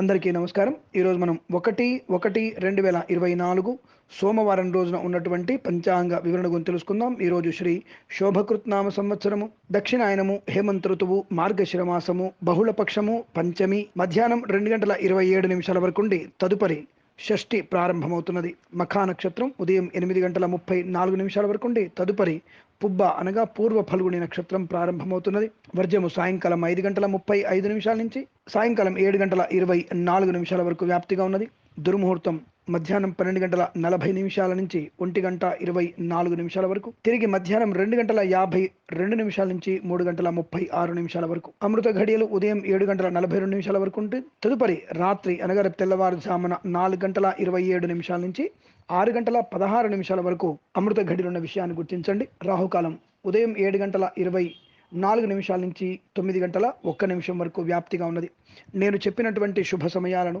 అందరికీ నమస్కారం. ఈరోజు మనం ఒకటి ఒకటి రెండు వేల ఇరవై నాలుగు సోమవారం రోజున ఉన్నటువంటి పంచాంగ వివరణ గురించి తెలుసుకుందాం. ఈరోజు శ్రీ శోభకృత్నామ సంవత్సరము దక్షిణాయనము హేమంత ఋతువు మార్గశిరమాసము బహుళపక్షము పంచమి మధ్యాహ్నం రెండు గంటల ఇరవై ఏడు నిమిషాల వరకు ఉండి తదుపరి షష్ఠి ప్రారంభమవుతున్నది. మఖా నక్షత్రం ఉదయం ఎనిమిది గంటల ముప్పై నాలుగు నిమిషాల వరకు ఉండి తదుపరి పుబ్బ అనగా పూర్వ ఫల్గుణి నక్షత్రం ప్రారంభమవుతున్నది. వర్జము సాయంకాలం ఐదు గంటల ముప్పై ఐదు నిమిషాల నుంచి సాయంకాలం ఏడు గంటల ఇరవై నాలుగు నిమిషాల వరకు వ్యాప్తిగా ఉన్నది. దుర్ముహూర్తం మధ్యాహ్నం పన్నెండు గంటల నలభై నిమిషాల నుంచి ఒంటి గంట ఇరవై నాలుగు నిమిషాల వరకు తిరిగి మధ్యాహ్నం రెండు గంటల యాభై రెండు నిమిషాల నుంచి మూడు గంటల ముప్పై ఆరు నిమిషాల వరకు. అమృత ఘడియలు ఉదయం ఏడు గంటల నలభై రెండు నిమిషాల వరకు ఉంటుంది తదుపరి రాత్రి అనగా రేపు తెల్లవారుజామున నాలుగు గంటల ఇరవై ఏడు నిమిషాల నుంచి ఆరు గంటల పదహారు నిమిషాల వరకు అమృత ఘడిలున్న విషయాన్ని గుర్తించండి. రాహుకాలం ఉదయం ఏడు గంటల ఇరవై నాలుగు నిమిషాల నుంచి తొమ్మిది గంటల ఒక్క నిమిషం వరకు వ్యాప్తిగా ఉన్నది. నేను చెప్పినటువంటి శుభ సమయాలను